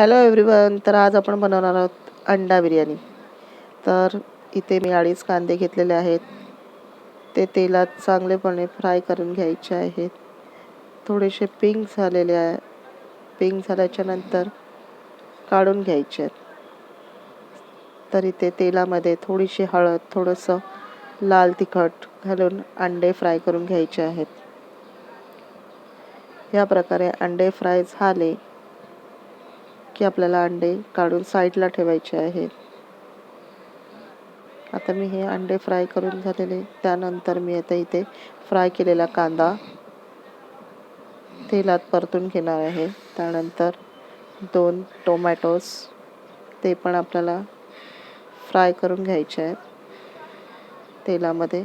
Hello everyone तर आज आपण बनवणार आहोत अंडा बिर्याणी. तर इथे मी अडीच कांदे घेतलेले आहेत. ते तेलात चांगलेपणे फ्राय करून घ्यायचे आहेत. थोडेसे पिंक झालेले आहे. पिंक झाल्याच्यानंतर काढून घ्यायचे आहेत. तर इथे तेलामध्ये थोडीशी हळद थोडंसं लाल तिखट घालून अंडे फ्राय करून घ्यायचे आहेत. या प्रकारे अंडे फ्राय झाले. की आपल्याला अंडे काढून साईडला ठेवायचे आहेत आता मी हे अंडे फ्राय करून झालेले. त्यानंतर मी आता इथे फ्राय केलेला कांदा तेलात परतून घेणार आहे. त्यानंतर दोन टोमॅटोज ते पण आपल्याला फ्राय करून घ्यायचे आहेत. तेलामध्ये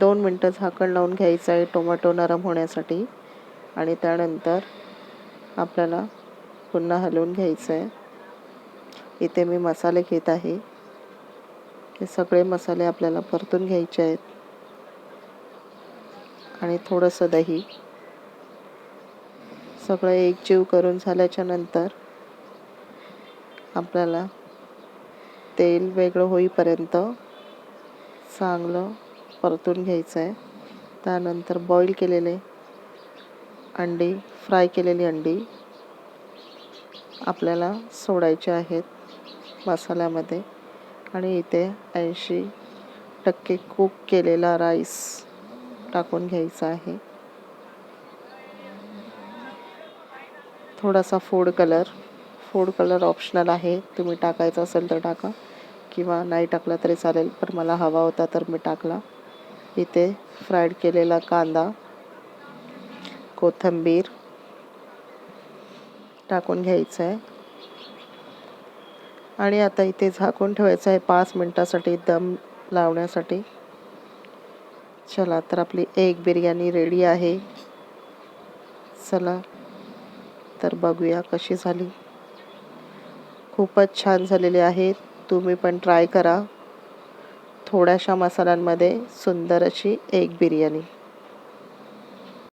दोन मिनटं झाकण लावून घ्यायचं आहे टोमॅटो नरम होण्यासाठी. आणि त्यानंतर आपल्याला पुन्हा हलवून घ्यायचं आहे इथे मी मसाले घेत आहे. हे सगळे मसाले आपल्याला परतून घ्यायचे आहेत. आणि थोडंसं दही. सगळं एकजीव करून झाल्याच्यानंतर आपल्याला तेल वेगळं होईपर्यंत चांगलं परतून घ्यायचं आहे त्यानंतर बॉईल केलेले अंडी फ्राय केलेली अंडी. आपल्याला सोडायचे आहेत मसाल्यामध्ये. आणि इथे ऐंशी टक्के कुक केलेला राईस टाकून घ्यायचा आहे. थोडासा food colour food colour optional आहे. तुम्ही टाकायचा असेल तर टाका. किंवा नाही टाकला तरी चालेल पण मला हवा होता तर मी टाकला. इथे फ्राईड केलेला कांदा कोथिंबीर टाकून घ्यायचं आहे आणि आता इथे झाकून ठेवायचं आहे पाच मिनटासाठी दम लावण्यासाठी. चला तर आपली एक बिर्याणी रेडी आहे. चला तर बघूया कशी झाली. खूपच छान झालेली आहे. तुम्ही पण ट्राय करा. थोड्याशा मसाल्यांमध्ये सुंदर अशी एक बिर्याणी.